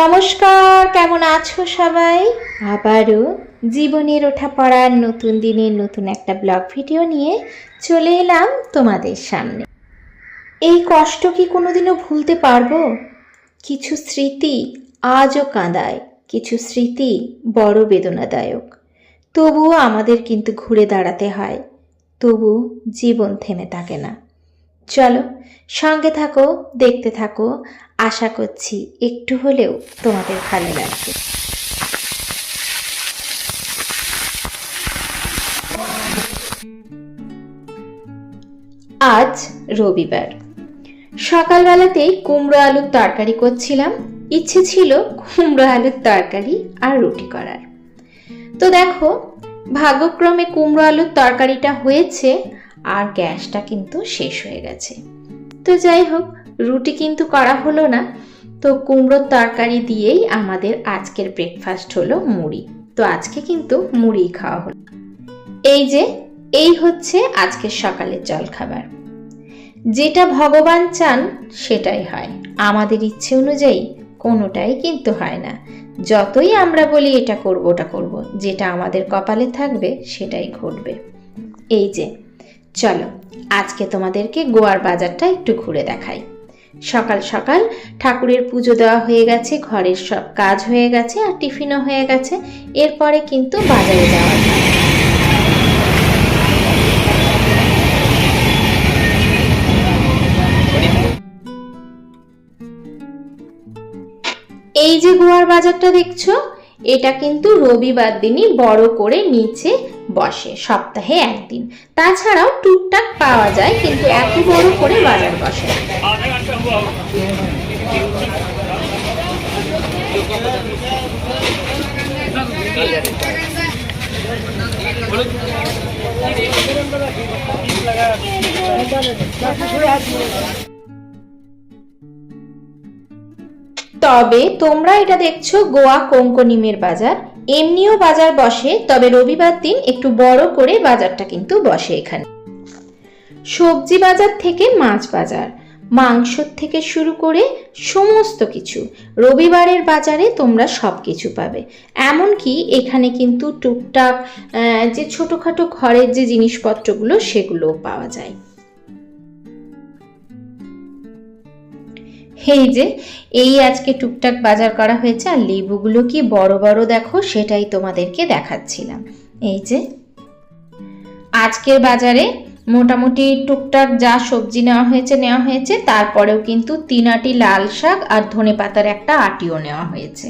নমস্কার, কেমন আছো সবাই? আবারও জীবনের ওঠা পড়ার নতুন দিনের নতুন একটা ব্লগ ভিডিও নিয়ে চলে এলাম তোমাদের সামনে। এই কষ্ট কি কোনোদিনও ভুলতে পারব? কিছু স্মৃতি আজও কাঁদায়, কিছু স্মৃতি বড় বেদনাদায়ক। তবুও আমাদের কিন্তু ঘুরে দাঁড়াতে হয় তবু জীবন থেমে থাকে না। চলো, সঙ্গে থাকো, দেখতে থাকো। আশা করছি একটু হলেও তোমাদের ভালো লাগবে। আজ রবিবার। সকালবেলাতেই কুমড়ো আলুর তরকারি করছিলাম। ইচ্ছে ছিল কুমড়ো আলুর তরকারি আর রুটি করার। তো দেখো, ভাগ্যক্রমে কুমড়ো আলুর তরকারিটা হয়েছে। আর গ্যাসটা কিন্তু শেষ হয়ে গেছে। তো যাই হোক, রুটি কিন্তু করা হলো না। তো কুমড়োর তরকারি দিয়েই আমাদের আজকের ব্রেকফাস্ট হলো মুড়ি। তো আজকে কিন্তু মুড়ি খাওয়া হলো। এই যে, এই হচ্ছে আজকের সকালের জলখাবার। যেটা ভগবান চান, সেটাই হয়। আমাদের ইচ্ছে অনুযায়ী কোনোটাই কিন্তু হয় না। যতই আমরা বলি এটা করব, ওটা করব। যেটা আমাদের কপালে থাকবে, সেটাই ঘটবে। এই যে চলো, আজকে তোমাদেরকে গোয়ার বাজারটা একটু ঘুরে দেখাই। সকাল সকাল ঠাকুরের পুজো দেওয়া হয়ে গেছে, ঘরের সব কাজ হয়ে গেছে আর টিফিনও হয়ে গেছে, এরপরে কিন্তু বাজারে যাওয়া এই যে গোয়ার বাজারটা দেখছ, এটা কিন্তু রবিবার দিনই বড় করে নিচে বসে, সপ্তাহে একদিন। তাছাড়াও টুকটাক পাওয়া যায়, কিন্তু এত বড় করে বাজার বসে তবে তোমরা এটা দেখছ গোয়া কোঙ্কনিমের বাজার। এমনিও বাজার বসে, তবে রবিবার দিন একটু বড় করে বাজারটা কিন্তু বসে এখানে। সবজি বাজার থেকে মাছ বাজার, মাংস থেকে শুরু করে সমস্ত কিছু। রবিবারের বাজারে তোমরা সব কিছু পাবে। এমনকি এখানে কিন্তু টুকটাক যে ছোটোখাটো ঘরের যে জিনিসপত্রগুলো সেগুলোও পাওয়া যায়। এই যে, এই আজকে টুকটাক বাজার করা হয়েছে আর লেবুগুলো কি বড় বড় দেখো সেটাই তোমাদেরকে দেখাচ্ছিলাম। এই যে, আজকের বাজারে মোটামুটি টুকটাক যা সবজি নেওয়া হয়েছে নেওয়া হয়েছে, তারপরেও কিন্তু তিন আটি লাল শাক আর ধনে পাতার একটা আটিও নেওয়া হয়েছে।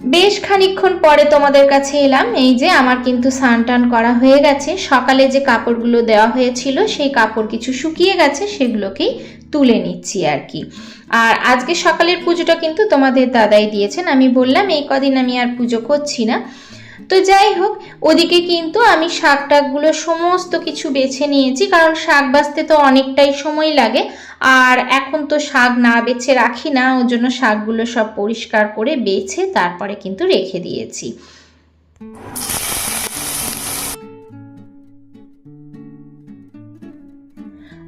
বেশ খানিকক্ষণ পরে তোমাদের কাছে এলাম, এই যে আমার কিন্তু স্নান টান করা হয়ে গেছে। সকালে যে কাপড়গুলো দেওয়া হয়েছিল, সেই কাপড় কিছু শুকিয়ে গেছে, সেগুলোকেই তুলে নিচ্ছি আর কি। আর আজকে সকালের পুজোটা কিন্তু তোমাদের দাদাই দিয়েছেন। আমি বললাম, এই কদিন আমি আর পুজো করছি না। তো যাই হোক, ওদিকে কিন্তু আমি শাক টাকগুলো সমস্ত কিছু বেছে নিয়েছি, কারণ শাক বাছতে তো অনেকটাই সময় লাগে। আর এখন তো শাক না বেছে রাখি না, ওর জন্য শাকগুলো সব পরিষ্কার করে বেছে তারপরে কিন্তু রেখে দিয়েছি।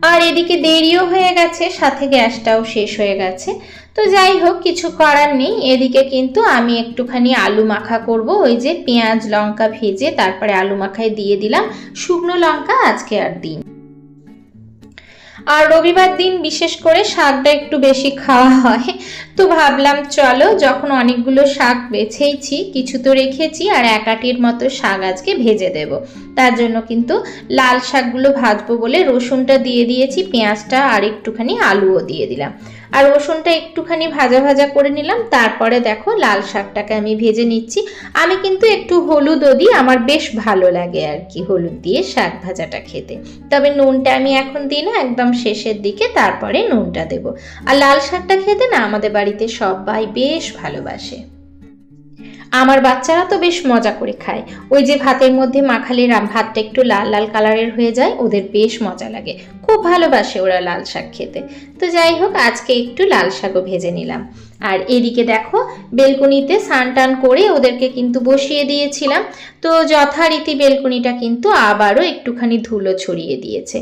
আর এদিকে দেরিও হয়ে গেছে, সাথে গ্যাসটাও শেষ হয়ে গেছে। তো যাই হোক, কিছু করার নেই। এদিকে কিন্তু আমি একটুখানি আলু মাখা করব। ওই যে পেঁয়াজ লঙ্কা ভেজে তারপরে আলু মাখায় দিয়ে দিলাম। শুকনো লঙ্কা আজকে আর দিন। আর রবিবার দিন বিশেষ করে শাকটা একটু বেশি খাওয়া হয়। তো ভাবলাম, চলো যখন অনেকগুলো শাক বেছেইছি, কিছু তো রেখেছি আর এক আটির মতো শাক আজকে ভেজে দেব। তার জন্য কিন্তু লাল শাকগুলো ভাজবো বলে রসুনটা দিয়ে দিয়েছি, পেঁয়াজটা আর একটুখানি আলুও দিয়ে দিলাম। আর রসুনটা একটুখানি ভাজা ভাজা করে নিলাম, তারপরে দেখো লাল শাকটাকে আমি ভেজে নিচ্ছি। আমি কিন্তু একটু হলুদও দিই, আমার বেশ ভালো লাগে আর কি হলুদ দিয়ে শাক ভাজাটা খেতে। তবে নুনটা আমি এখন দিই না, একদম শেষের দিকে তারপরে নুনটা দেব। আর লাল শাকটা খেতে না আমাদের বাড়িতে সবাই বেশ ভালোবাসে। আমার বাচ্চারা তো বেশ মজা করে খায়। ওই যে ভাতের মধ্যে মাখালে রাম ভাতটা একটু লাল লাল কালারের হয়ে যায়, ওদের বেশ মজা লাগে। খুব ভালোবাসে ওরা লাল শাক খেতে। তো যাই হোক, আজকে একটু লাল শাকও ভেজে নিলাম। আর এদিকে দেখো, বেলকনিতে স্নান টান করে ওদেরকে কিন্তু বসিয়ে দিয়েছিলাম। তো যথারীতি বেলকনিটা কিন্তু আবারও একটুখানি ধুলো ছড়িয়ে দিয়েছে।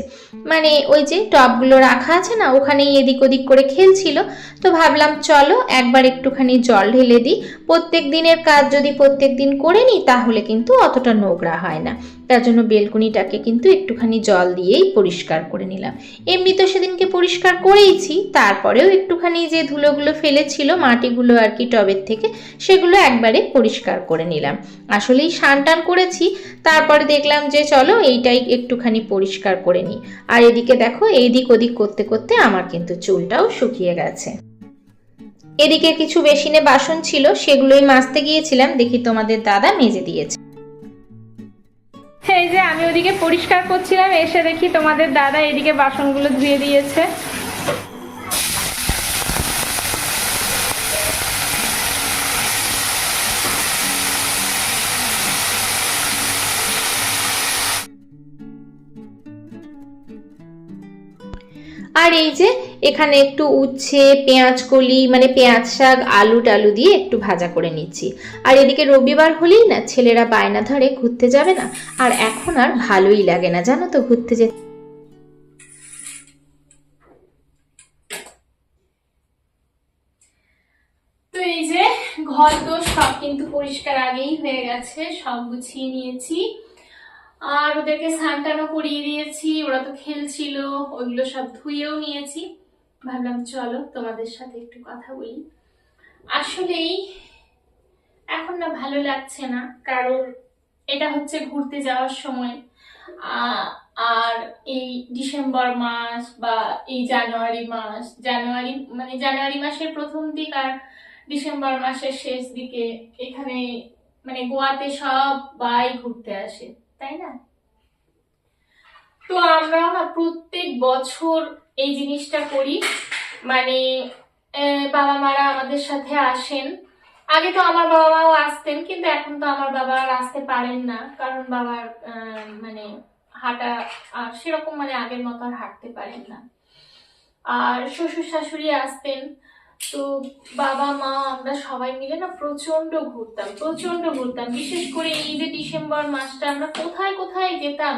মানে ওই যে টবগুলো রাখা আছে না, ওখানেই এদিক ওদিক করে খেলছিল। তো ভাবলাম চলো একবার একটুখানি জল ঢেলে দিই। প্রত্যেক দিনের কাজ যদি প্রত্যেক দিন করে নিই, তাহলে কিন্তু অতটা নোংরা হয় না। তার জন্য বেলকনিটাকে কিন্তু একটুখানি জল দিয়েই পরিষ্কার করে নিলাম। এমনি তো সেদিনকে পরিষ্কার করেইছি, তারপরেও একটুখানি যে ধুলোগুলো ফেলেছিল মাটিগুলো আর কি টবের থেকে, সেগুলো একবারে পরিষ্কার করে নিলাম। আসলেই স্নান টান করেছি, তারপরে দেখলাম যে চলো এইটাই একটুখানি পরিষ্কার করে নিই। আর এদিকে দেখো, এইদিক ওদিক করতে করতে আমার কিন্তু চুলটাও শুকিয়ে গেছে। এদিকে কিছু বেসিনে বাসন ছিল, সেগুলোই মাজতে গিয়েছিলাম, দেখি তোমাদের দাদা মেজে দিয়েছে। এই যে আমি ওদিকে পরিষ্কার করছিলাম, এসে দেখি তোমাদের দাদা এদিকে বাসনগুলো ধুয়ে দিয়েছে। আর এই যে এখানে একটু উচ্ছে, পেঁয়াজ কলি মানে পেঁয়াজ শাক, আলু টালু দিয়ে একটু ভাজা করে নিচ্ছি। আর এদিকে রবিবার হলেই না ছেলেরা বায়না ধরে ঘুরতে যাবে না। আর এখন আর ভালোই লাগে না, জানো তো, ঘুরতে যেতে। এই যে ঘর তো সব কিন্তু পরিষ্কার আগেই হয়ে গেছে, সব গুছিয়ে নিয়েছি। আর ওদেরকে স্নান করিয়ে দিয়েছি, ওরা তো খেলছিল, ওইগুলো সব ধুয়েও নিয়েছি। ভাবলাম, চলো তোমাদের সাথে একটু কথা বলি। আসলেই এখন না ভালো লাগছে না, কারণ এটা হচ্ছে ঘুরতে যাওয়ার সময়। আর এই ডিসেম্বর মাস বা এই জানুয়ারি মাস, জানুয়ারি মানে জানুয়ারি মাসের প্রথম দিক আর ডিসেম্বর মাসের শেষ দিকে এখানে মানে গোয়াতে সবাই ঘুরতে আসে, তাই না? তো আমরা না প্রত্যেক বছর এই জিনিসটা করি। মানে বাবা মারা আমাদের সাথে আসেন। আগে তো আমার বাবা মাও আসতেন, কিন্তু এখন তো আমার বাবা আর আসতে পারেন না। কারণ বাবার মানে হাঁটা আর সেরকম মানে আগের মতো আর হাঁটতে পারেন না। আর শ্বশুর শাশুড়ি আসতেন, তো বাবা মা আমরা সবাই মিলে না প্রচণ্ড ঘুরতাম প্রচণ্ড ঘুরতাম। বিশেষ করে এই যে ডিসেম্বর মাসটা আমরা কোথায় কোথায় যেতাম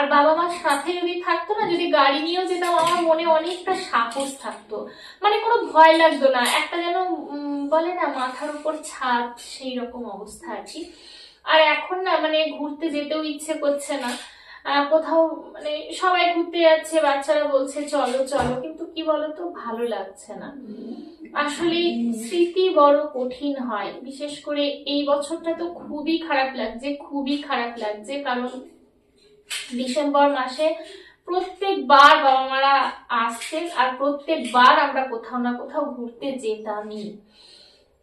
আর বাবা মার সাথে যদি থাকতো না, যদি গাড়ি নিয়েও যেতাম, আমার মনে অনেকটা সাহস থাকতো। মানে কোনো ভয় লাগতো না। একটা যেন বলে না, মাথার উপর ছাদ সেই রকম অবস্থা আছি আর এখন না মানে ঘুরতে যেতেও ইচ্ছে করছে না। কোথাও মানে সবাই ঘুরতে যাচ্ছে, বাচ্চারা বলছে, চলো চলো। কিন্তু কি বলতো, ভালো লাগছে না। আসলে স্মৃতি বড় কঠিন হয়। বিশেষ করে এই বছরটা তো খুবই খারাপ লাগছে, খুবই খারাপ লাগছে। কারণ ডিসেম্বর মাসে প্রত্যেকবার বাবা মারা আসতেন আর প্রত্যেকবার আমরা কোথাও না কোথাও ঘুরতে যেতামই।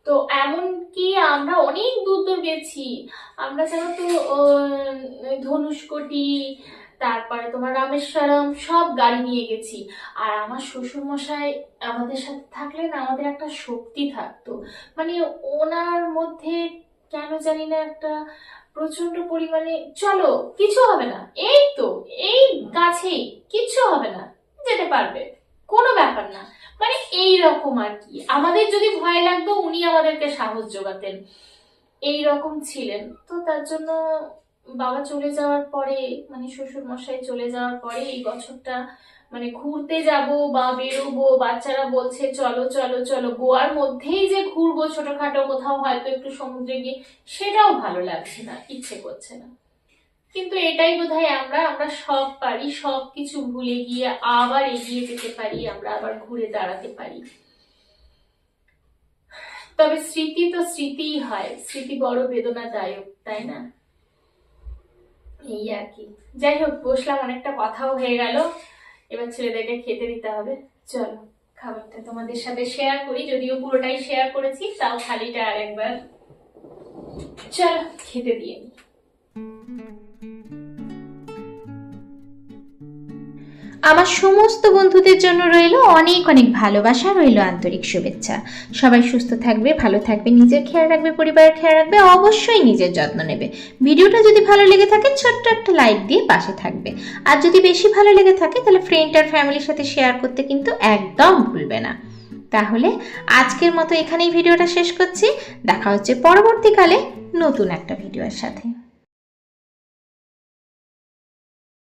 তো এমনকি আমরা অনেক দূর দূর গেছি। আমরা জানো তো ধনুষ্কটি, তারপরে তোমার রামেশ্বরম সব গাড়ি নিয়ে গেছি। আর আমার শ্বশুর মশাই আমাদের সাথে থাকলে না আমাদের একটা শক্তি থাকতো। মানে ওনার মধ্যে কেন জানি না একটা প্রচণ্ড পরিমাণে, চলো, কিছু হবে না। এই তো, এই কাছেই কিচ্ছু হবে না, যেতে পারবে। কোনো ব্যাপার না। মানে এই রকম আর কি। আমাদের যদি ভয় লাগতো, উনি আমাদেরকে সাহস যোগাতেন। এই রকম ছিলেন। তো তার জন্য বাবা চলে যাওয়ার পরে মানে শ্বশুর মশাই চলে যাওয়ার পরে এই বছরটা মানে ঘুরতে যাব বা বেরোবো, বাচ্চারা বলছে, চলো চলো চলো। গোয়ার মধ্যেই যে ঘুরবো ছোটখাটো কোথাও হয়তো একটু সমুদ্রে গিয়ে, সেটাও ভালো লাগছে না, ইচ্ছে করছে না। কিন্তু এটাই বোধহয় আমরা আমরা সব পারি, সব কিছু ভুলে গিয়ে আবার এগিয়ে যেতে পারি, আমরা আবার ঘুরে দাঁড়াতে পারি। তবে স্মৃতি তো স্মৃতিই হয়, স্মৃতি বড় বেদনাদায়ক, তাই না? এই আর কি। যাই হোক, বসলাম, অনেকটা কথাও হয়ে গেল। এবার ছেলেদেরকে খেতে দিতে হবে। চলো, খাবারটা তোমাদের সাথে শেয়ার করি। যদিও পুরোটাই শেয়ার করেছি, তাও খালিটা আর একবার চলো, খেতে দিয়ে আমার সমস্ত বন্ধুদের জন্য রইল অনেক অনেক ভালোবাসা, রইল আন্তরিক শুভেচ্ছা। সবাই সুস্থ থাকবে, ভালো থাকবে, নিজের খেয়াল রাখবে, পরিবারের খেয়াল রাখবে, অবশ্যই নিজের যত্ন নেবে। ভিডিওটা যদি ভালো লেগে থাকে, ছোট্ট একটা লাইক দিয়ে পাশে থাকবে। আর যদি বেশি ভালো লেগে থাকে, তাহলে ফ্রেন্ড আর ফ্যামিলির সাথে শেয়ার করতে কিন্তু একদম ভুলবে না। তাহলে আজকের মতো এখানেই ভিডিওটা শেষ করছি। দেখা হচ্ছে পরবর্তীকালে নতুন একটা ভিডিওর সাথে।